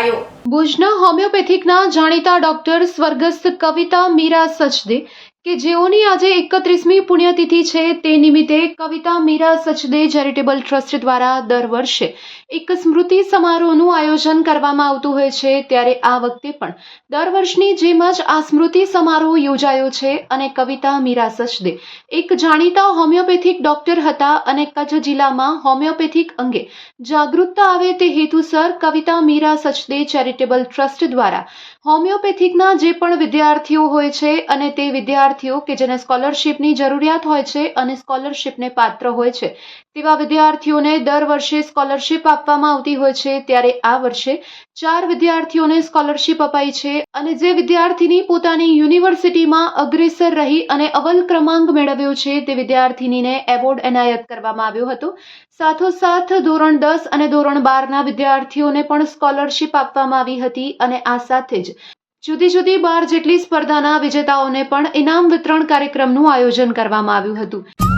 યોજાયો ભુજના હોમિયોપેથિકના જાણીતા ડોક્ટર સ્વર્ગસ્થ કવિતા મીરા સચદે કે જેઓની આજે એકત્રીસમી પુણ્યતિથિ છે, તે નિમિત્તે કવિતા મીરા સચદે ચેરિટેબલ ટ્રસ્ટ દ્વારા દર વર્ષે એક સ્મૃતિ સમારોહનું આયોજન કરવામાં આવતું હોય છે. ત્યારે આ વખતે પણ દર વર્ષની જેમ જ આ સ્મૃતિ સમારોહ યોજાયો છે અને કવિતા મીરા સચદે એક જાણીતા હોમિયોપેથિક ડોક્ટર હતા અને કચ્છ જિલ્લામાં હોમિયોપેથિક અંગે જાગૃતતા આવે તે હેતુસર કવિતા મીરા સચદે ચેરિટેબલ ટ્રસ્ટ દ્વારા હોમિયોપેથિકના જે પણ વિદ્યાર્થીઓ હોય છે અને તે વિદ્યાર્થીઓ કે જેને સ્કોલરશીપની જરૂરિયાત હોય છે અને સ્કોલરશીપને પાત્ર હોય છે. તેવા વિદ્યાર્થીઓને દર વર્ષે સ્કોલરશિપ આપવામાં આવતી હોય છે. ત્યારે આ વર્ષે ચાર વિદ્યાર્થીઓને સ્કોલરશિપ અપાઈ છે અને જે વિદ્યાર્થીની પોતાની યુનિવર્સિટીમાં અગ્રેસર રહી અને અવલ ક્રમાંક મેળવ્યો છે તે વિદ્યાર્થીનીને એવોર્ડ એનાયત કરવામાં આવ્યો હતો. સાથોસાથ ધોરણ દસ અને ધોરણ બારના વિદ્યાર્થીઓને પણ સ્કોલરશિપ આપવામાં આવી હતી અને આ સાથે જ જુદી જુદી બાર જેટલી સ્પર્ધાના વિજેતાઓને પણ ઇનામ વિતરણ કાર્યક્રમનું આયોજન કરવામાં આવ્યું હતું.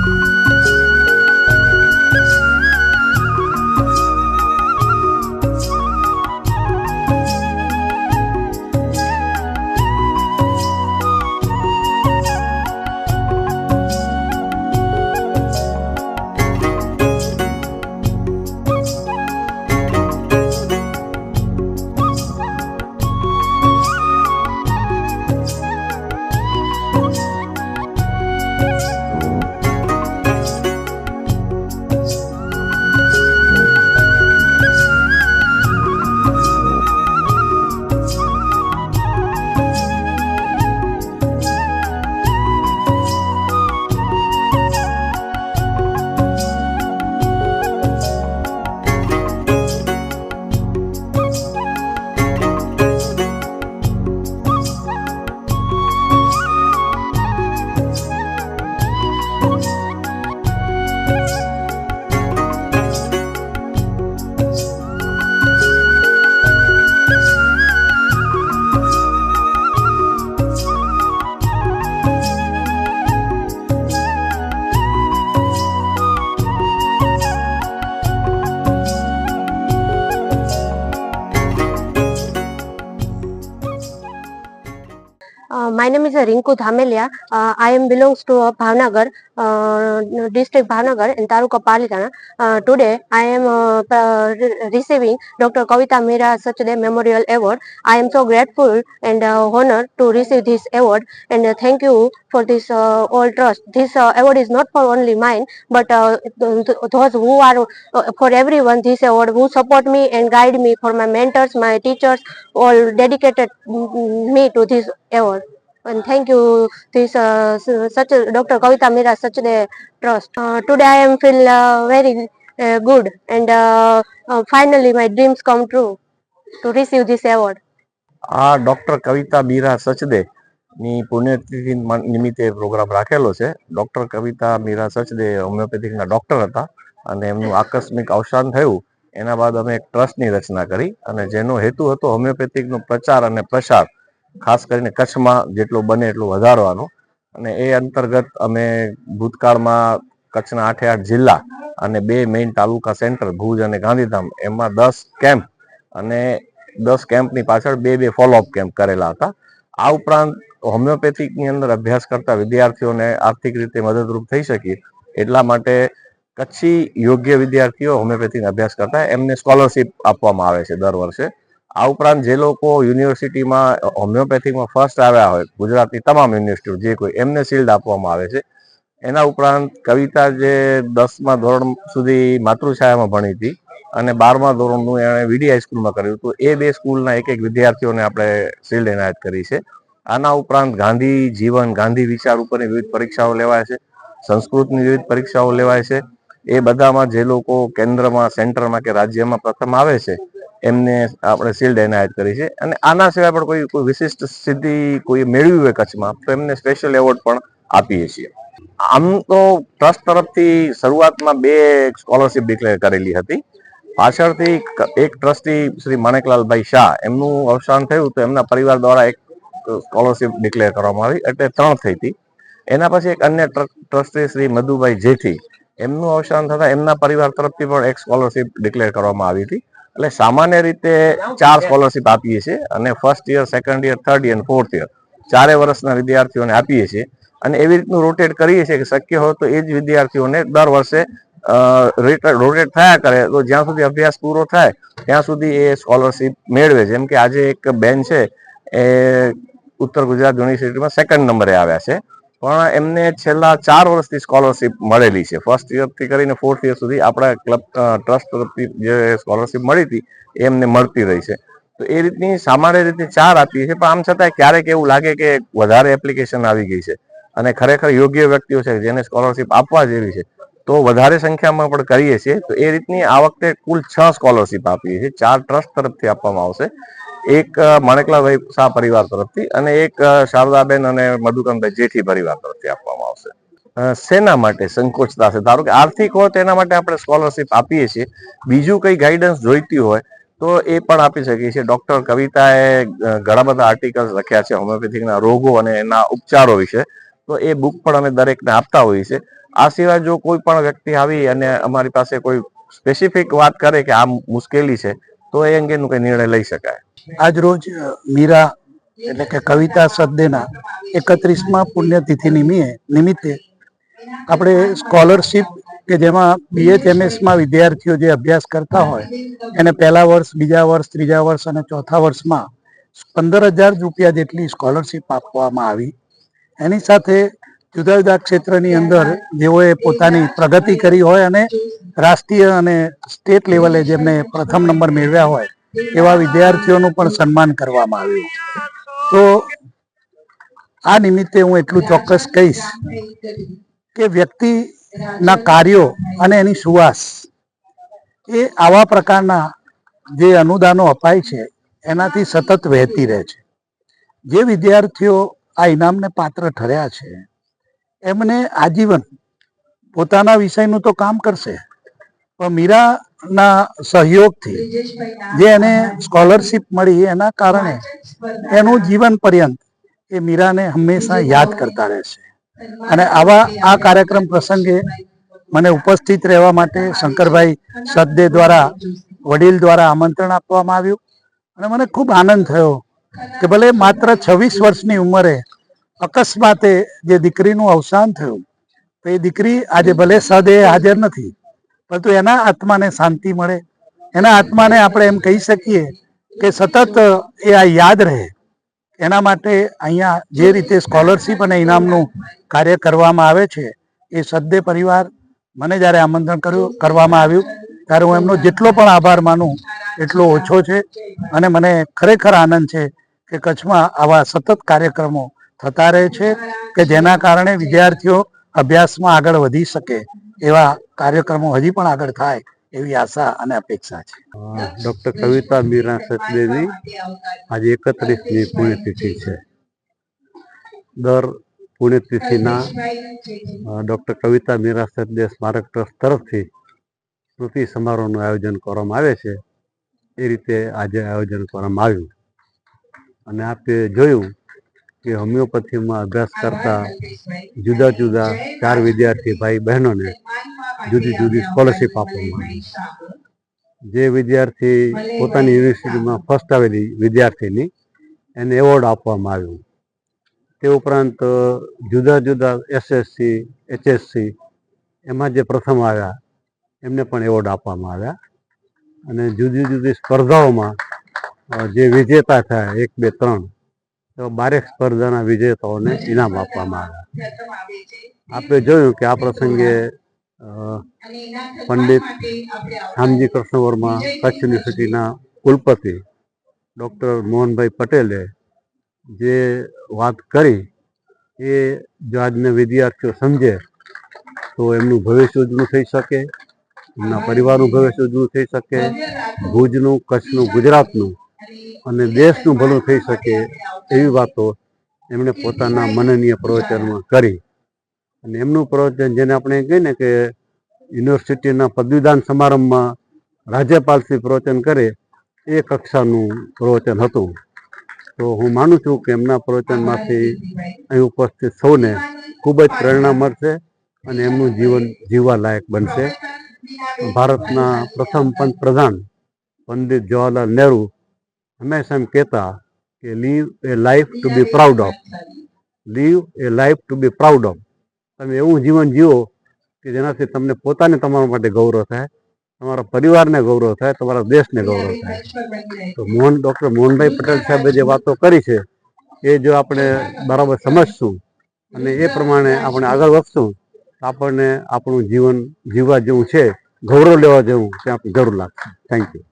Uh, my name is Rinku Dhamelia. Uh, I am belongs to uh, Bhavnagar, uh, district Bhavnagar in Taluka Palitana. Uh, today I am uh, re- receiving Dr. Kavita Mira Sachdev Memorial Award. I am so grateful and uh, honored to receive this award and uh, thank you for this uh, all trust. This uh, award is not for only mine but uh, th- th- those who are uh, for everyone this award who support me and guide me for my mentors, my teachers all dedicated me to this award. And thank you this uh, such Dr. Kavita Mira Sachdev Trust. Uh, today I am feel uh, very uh, good and uh, uh, finally my dreams come true to receive this award. આ doctor Kavita Meera Sachde ની પુણ્યતિથિ નિમિત્તે programme રાખેલો છે doctor Kavita Meera Sachde હોમિયોપેથિકના doctor હતા અને એમનું આકસ્મિક અવસાન થયું એના બાદ અમે એક ટ્રસ્ટની રચના કરી અને જેનો હેતુ હતો હોમિયોપેથિકનો પ્રચાર અને પ્રસાર ખાસ કરીને કચ્છમાં જેટલો બને એટલો વધારવાનો. અને એ અંતર્ગત અમે ભૂતકાળમાં કચ્છના આઠે આઠ જિલ્લા અને બે મેઇન તાલુકા સેન્ટર ભુજ અને ગાંધીધામ એમાં દસ કેમ્પ અને દસ કેમ્પની પાછળ બે બે ફોલોઅપ કેમ્પ કરેલા હતા. આ ઉપરાંત હોમિયોપેથિકની અંદર અભ્યાસ કરતા વિદ્યાર્થીઓને આર્થિક રીતે મદદરૂપ થઈ શકીએ એટલા માટે કચ્છી યોગ્ય વિદ્યાર્થીઓ હોમિયોપેથીનો અભ્યાસ કરતા એમને સ્કોલરશિપ આપવામાં આવે છે દર વર્ષે. આ ઉપરાંત જે લોકો યુનિવર્સિટીમાં હોમિયોપેથિકમાં ફર્સ્ટ આવ્યા હોય, ગુજરાતની તમામ યુનિવર્સિટીઓ જે કોઈ એમને શિલ્ડ આપવામાં આવે છે, એના ઉપરાંત કવિતા જે દસમા ધોરણ સુધી માતૃછાયામાં ભણી હતી અને બારમા ધોરણનું એણે વીડી હાઈસ્કૂલમાં કર્યું હતું, એ બે સ્કૂલના એક એક વિદ્યાર્થીઓને આપણે શિલ્ડ એનાયત કરી છે. આના ઉપરાંત ગાંધી જીવન, ગાંધી વિચાર ઉપરની વિવિધ પરીક્ષાઓ લેવાય છે, સંસ્કૃતની વિવિધ પરીક્ષાઓ લેવાય છે, એ બધામાં જે લોકો કેન્દ્રમાં, સેન્ટરમાં કે રાજ્યમાં પ્રથમ આવે છે એમને આપણે શિલ્ડ એનાયત કરી છે. અને આના સિવાય પણ કોઈ કોઈ વિશિષ્ટ સિદ્ધિ કોઈ મેળવી હોય કચ્છમાં, તો એમને સ્પેશિયલ એવોર્ડ પણ આપીએ છીએ. આમ તો ટ્રસ્ટ તરફથી શરૂઆતમાં બે સ્કોલરશિપ ડિક્લેર કરેલી હતી. પાછળથી એક ટ્રસ્ટી શ્રી માણેકલાલભાઈ શાહ, એમનું અવસાન થયું તો એમના પરિવાર દ્વારા એક સ્કોલરશિપ ડિક્લેર કરવામાં આવી, એટલે ત્રણ થઈ હતી. એના પછી એક અન્ય ટ્ર- ટ્રસ્ટી શ્રી મધુભાઈ જેઠી, એમનું અવસાન થતા એમના પરિવાર તરફથી પણ એક સ્કોલરશિપ ડિક્લેર કરવામાં આવી હતી. એટલે સામાન્ય રીતે ચાર સ્કોલરશિપ આપીએ છીએ અને first year second year third year fourth year ચારે વર્ષના વિદ્યાર્થીઓને આપીએ છીએ. અને એવી રીતનું રોટેટ કરીએ છીએ કે શક્ય હોય તો એ જ વિદ્યાર્થીઓને દર વર્ષે રોટેટ થયા કરે. તો જ્યાં સુધી અભ્યાસ પૂરો થાય, ત્યાં સુધી એ સ્કોલરશિપ મેળવે. જેમ કે આજે એક બેન છે, એ ઉત્તર ગુજરાત યુનિવર્સિટીમાં સેકન્ડ નંબરે આવ્યા છે. પણ એમને છેલ્લા ચાર વર્ષથી સ્કોલરશિપ મળેલી છે. ફર્સ્ટ યરથી કરીને ફોર્થ યર સુધી આપણા ક્લબ ટ્રસ્ટ તરફથી જે સ્કોલરશિપ મળી હતી એમને મળતી રહી છે. તો એ રીતની સામાન્ય રીતે ચાર આપીએ છીએ, પણ આમ છતાં ક્યારેક એવું લાગે કે વધારે એપ્લિકેશન આવી ગઈ છે. અને ખરેખર યોગ્ય વ્યક્તિઓ છે જેને સ્કોલરશિપ આપવા જેવી છે, તો વધારે સંખ્યામાં પણ કરીએ છીએ. તો એ રીતની આ વખતે કુલ છ સ્કોલરશિપ આપીએ છીએ. ચાર ટ્રસ્ટ તરફથી આપવામાં આવશે. એક માણેકલાભાઈ શાહ પરિવાર તરફથી અને એક શારદાબેન અને મધુકાંતભાઈ જેઠી પરિવાર તરફથી આપવામાં આવશે. શેના માટે સંકોચતા છે ધારો કે આર્થિક હોય તેના માટે આપણે સ્કોલરશિપ આપીએ છીએ. બીજું કઈ ગાઈડન્સ જોઈતી હોય તો એ પણ આપી શકીએ છીએ. ડોક્ટર કવિતાએ ઘણા બધા આર્ટિકલ્સ લખ્યા છે હોમિયોપેથિકના રોગો અને એના ઉપચારો વિશે. તો એ બુક પણ અમે દરેકને આપતા હોઈએ છીએ. આ સિવાય જો કોઈ પણ વ્યક્તિ આવી અને અમારી પાસે કોઈ સ્પેસિફિક વાત કરે કે આ મુશ્કેલી છે, તો એ અંગેનું કઈ નિર્ણય લઈ શકાય. આજ રોજ મીરા એટલે કે કવિતા સદદેના એકત્રીસમાં પુણ્યતિથિ નિમિત્તે નિમિત્તે આપણે સ્કોલરશીપ કે જેમાં બીએચએમએસમાં વિદ્યાર્થીઓ જે અભ્યાસ કરતા હોય, એને પહેલા વર્ષ, બીજા વર્ષ, ત્રીજા વર્ષ અને ચોથા વર્ષમાં પંદર હજાર રૂપિયા જેટલી સ્કોલરશિપ આપવામાં આવી. એની સાથે જુદા જુદા ક્ષેત્રની અંદર જેઓએ પોતાની પ્રગતિ કરી હોય અને રાષ્ટ્રીય અને સ્ટેટ લેવલે જેમને પ્રથમ નંબર મેળવ્યા હોય એવા વિદ્યાર્થીઓનું પણ સન્માન કરવામાં આવ્યું. તો આ નિમિત્તે હું એટલું ચોક્કસ કહીશ કે વ્યક્તિના કાર્યો અને એની સુવાસ એ આવા પ્રકારના જે અનુદાનો અપાય છે, એનાથી સતત વહેતી રહે છે. જે વિદ્યાર્થીઓ આ ઇનામને પાત્ર ઠર્યા છે, એમને આજીવન પોતાના વિષયનું તો કામ કરશે, પણ મીરાના સહયોગથી જે એને સ્કોલરશિપ મળી એના કારણે એનું જીવન પર્યંત એ મીરાને હંમેશા યાદ કરતા રહેશે અને આવા આ કાર્યક્રમ પ્રસંગે મને ઉપસ્થિત રહેવા માટે શંકરભાઈ સદદે દ્વારા, વડીલ દ્વારા આમંત્રણ આપવામાં આવ્યું અને મને ખૂબ આનંદ થયો કે ભલે માત્ર છવ્વીસ વર્ષની ઉંમરે અકસ્માતે જે દીકરીનું અવસાન થયું, તો એ દીકરી આજે ભલે સદે હાજર નથી પરંતુ એના આત્માને શાંતિ મળે. એના આત્માને આપણે એમ કહી શકીએ કે સતત એ આ યાદ રહે. એના માટે અહીંયા જે રીતે સ્કોલરશિપ અને ઇનામનું કાર્ય કરવામાં આવે છે, એ સદ્દે પરિવાર મને જ્યારે આમંત્રણ કર્યું, કરવામાં આવ્યું, ત્યારે હું એમનો જેટલો પણ આભાર માનું, એટલો ઓછો છે. અને મને ખરેખર આનંદ છે કે કચ્છમાં આવા સતત કાર્યક્રમો થતા રહે છે કે જેના કારણે વિદ્યાર્થીઓ અભ્યાસમાં આગળ વધી શકે. એવા કાર્યક્રમો હજી પણ આગળ થાય એવી આશા અને અપેક્ષા છે. ડોક્ટર કવિતા મીરા સચદેવી આજે એકત્રીસમી પુણ્યતિથિ છે. દર પુણ્યતિથિના ડોક્ટર કવિતા મીરા સચદેવ સ્મારક ટ્રસ્ટ તરફથી સ્મૃતિ સમારોહનું આયોજન કરવામાં આવે છે. એ રીતે આજે આયોજન કરવામાં આવ્યું. અને આપે જોયું કે હોમિયોપેથીમાં અભ્યાસ કરતા જુદા જુદા ચાર વિદ્યાર્થી ભાઈ બહેનોને જુદી જુદી સ્કોલરશીપ આપવામાં આવી. જે વિદ્યાર્થી પોતાની યુનિવર્સિટીમાં ફર્સ્ટ આવેલી વિદ્યાર્થીની એને એવોર્ડ આપવામાં આવ્યું. તે ઉપરાંત જુદા જુદા એસએસસી એચએસસી એમાં જે પ્રથમ આવ્યા એમને પણ એવોર્ડ આપવામાં આવ્યા. અને જુદી જુદી સ્પર્ધાઓમાં જે વિજેતા થયા એક બે ત્રણ તો બારેક સ્પર્ધાના વિજેતાઓને ઇનામ આપવામાં આવ્યા. આપણે જોયું કે આ પ્રસંગે પંડિત શામજી કૃષ્ણ વર્મા કચ્છ યુનિવર્સિટીના કુલપતિ ડૉક્ટર મોહનભાઈ પટેલે જે વાત કરી, એ જો આજના વિદ્યાર્થીઓ સમજે, તો એમનું ભવિષ્ય ઉજળું થઈ શકે, એમના પરિવારનું ભવિષ્ય ઉજળું થઈ શકે, ભુજનું, કચ્છનું, ગુજરાતનું અને દેશનું ભલું થઈ શકે એવી વાતો એમણે પોતાના મનનીય પ્રવચનમાં કરી. અને એમનું પ્રવચન જેને આપણે કહીએ ને કે યુનિવર્સિટીના પદવીદાન સમારંભમાં રાજ્યપાલશ્રી પ્રવચન કરે એ કક્ષાનું પ્રવચન હતું. તો હું માનું છું કે એમના પ્રવચનમાંથી અહીં ઉપસ્થિત સૌને ખૂબ જ પ્રેરણા મળશે અને એમનું જીવન જીવવા લાયક બનશે. ભારતના પ્રથમ પંતપ્રધાન પંડિત જવાહરલાલ નહેરુ હંમેશા એમ કહેતા કે live a life to be proud of live a life to be proud of તમે એવું જીવન જીવો કે જેનાથી તમને પોતાને તમારા માટે ગૌરવ થાય તમારા પરિવારને ગૌરવ થાય તમારા દેશને ગૌરવ થાય. તો મોહન ડૉક્ટર મોહનભાઈ પટેલ સાહેબે જે વાતો કરી છે એ જો આપણે બરાબર સમજશું અને એ પ્રમાણે આપણે આગળ વધશું તો આપણને આપણું જીવન જીવવા જેવું છે ગૌરવ લેવા જેવું ત્યાં જરૂર લાગશે. Thank you